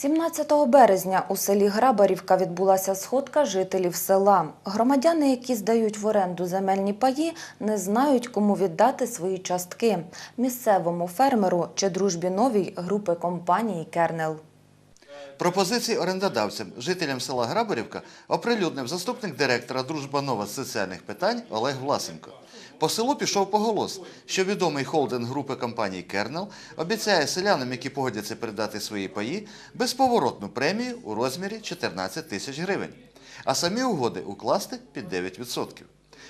17 березня у селі Грабарівка відбулася сходка жителів села. Громадяни, які здають в оренду земельні паї, не знають, кому віддати свої частки – місцевому фермеру чи дружбі новій групи компанії «Кернел». Пропозиції орендодавцям, жителям села Грабарівка, оприлюднив заступник директора Дружба Нова з соціальних питань Олег Власенко. По селу пішов поголос, що відомий холдинг групи компаній Кернел обіцяє селянам, які погодяться передати свої паї, безповоротну премію у розмірі 14 тисяч гривень, а самі угоди укласти під 9%.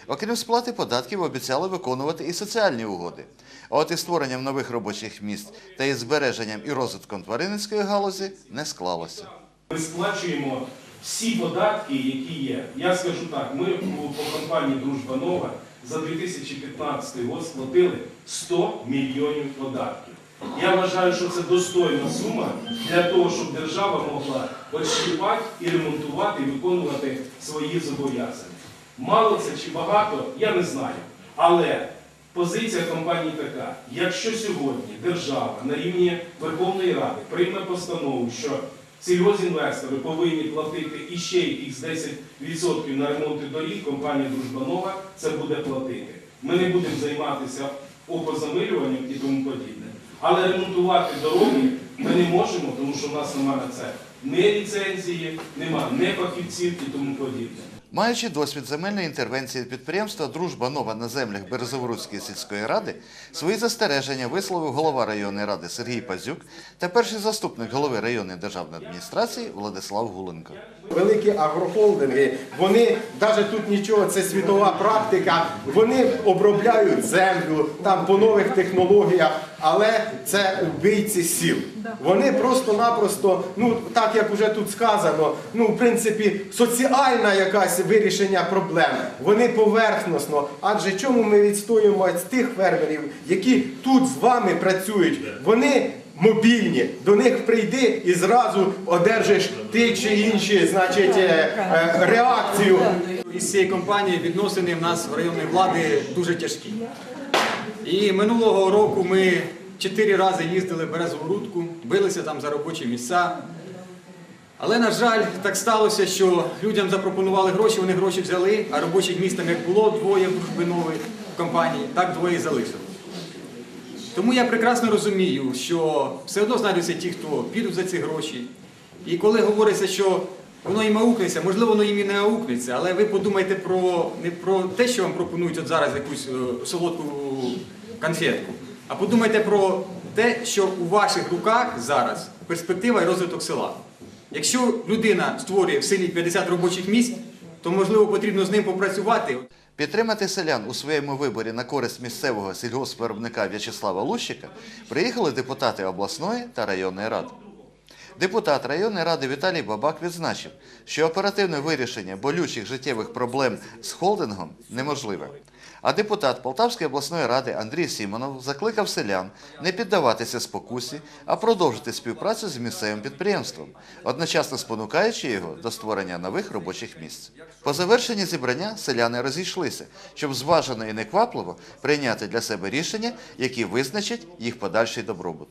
Окрім сплати податків, обіцяли виконувати і соціальні угоди. А от із створенням нових робочих місць та із збереженням і розвитком тваринницької галузі не склалося. Ми сплачуємо всі податки, які є. Я скажу так, ми по компанії Дружба Нова за 2015 рік сплатили 100 мільйонів податків. Я вважаю, що це достойна сума для того, щоб держава могла відщипати і ремонтувати, і виконувати свої зобов'язання. Мало це чи багато, я не знаю. Але позиція компанії така: якщо сьогодні держава на рівні Верховної Ради прийме постанову, що сільгозінвестори повинні платити іще якихось 10% на ремонти доріг, компанія Дружба Нова це буде платити. Ми не будемо займатися опозамилюванням і тому подібне. Але ремонтувати дороги ми не можемо, тому що в нас немає на це ні ліцензії, нема ні фахівців і тому подібне. Маючи досвід земельної інтервенції підприємства Дружба Нова на землях Березоворуцької сільської ради, свої застереження висловив голова районної ради Сергій Пазюк та перший заступник голови районної державної адміністрації Владислав Гуленко. Великі агрохолдинги, вони навіть тут нічого, це світова практика. Вони обробляють землю там по нових технологіях, але це вбийці сіл. Вони просто-напросто, ну так як вже тут сказано, ну в принципі, соціальна якась вирішення проблем. Вони поверхносно. Адже чому ми відстоюємо з тих фермерів, які тут з вами працюють? Вони мобільні. До них прийди і зразу одержиш ті чи інші, значить, е, е, реакцію. Із цієї компанії відносини в нас в районної влади дуже тяжкі. І минулого року ми чотири рази їздили в Березову билися там за робочі місця. Але, на жаль, так сталося, що людям запропонували гроші, вони гроші взяли, а робочих місць там як було двоє в дружбиновій компанії, так двоє і залишилось. Тому я прекрасно розумію, що все одно знайдуться ті, хто підуть за ці гроші. І коли говориться, що воно їм аукнеться, можливо, воно їм і не аукнеться, але ви подумайте про не про те, що вам пропонують от зараз якусь е, солодку конфетку, а подумайте про те, що у ваших руках зараз перспектива і розвиток села. Якщо людина створює в селі 50 робочих місць, то можливо потрібно з ним попрацювати. Підтримати селян у своєму виборі на користь місцевого сільгоспвиробника В'ячеслава Лущика приїхали депутати обласної та районної ради. Депутат районної ради Віталій Бабак відзначив, що оперативне вирішення болючих життєвих проблем з холдингом неможливе. А депутат Полтавської обласної ради Андрій Сімонов закликав селян не піддаватися спокусі, а продовжити співпрацю з місцевим підприємством, одночасно спонукаючи його до створення нових робочих місць. По завершенні зібрання селяни розійшлися, щоб зважено і неквапливо прийняти для себе рішення, які визначать їх подальший добробут.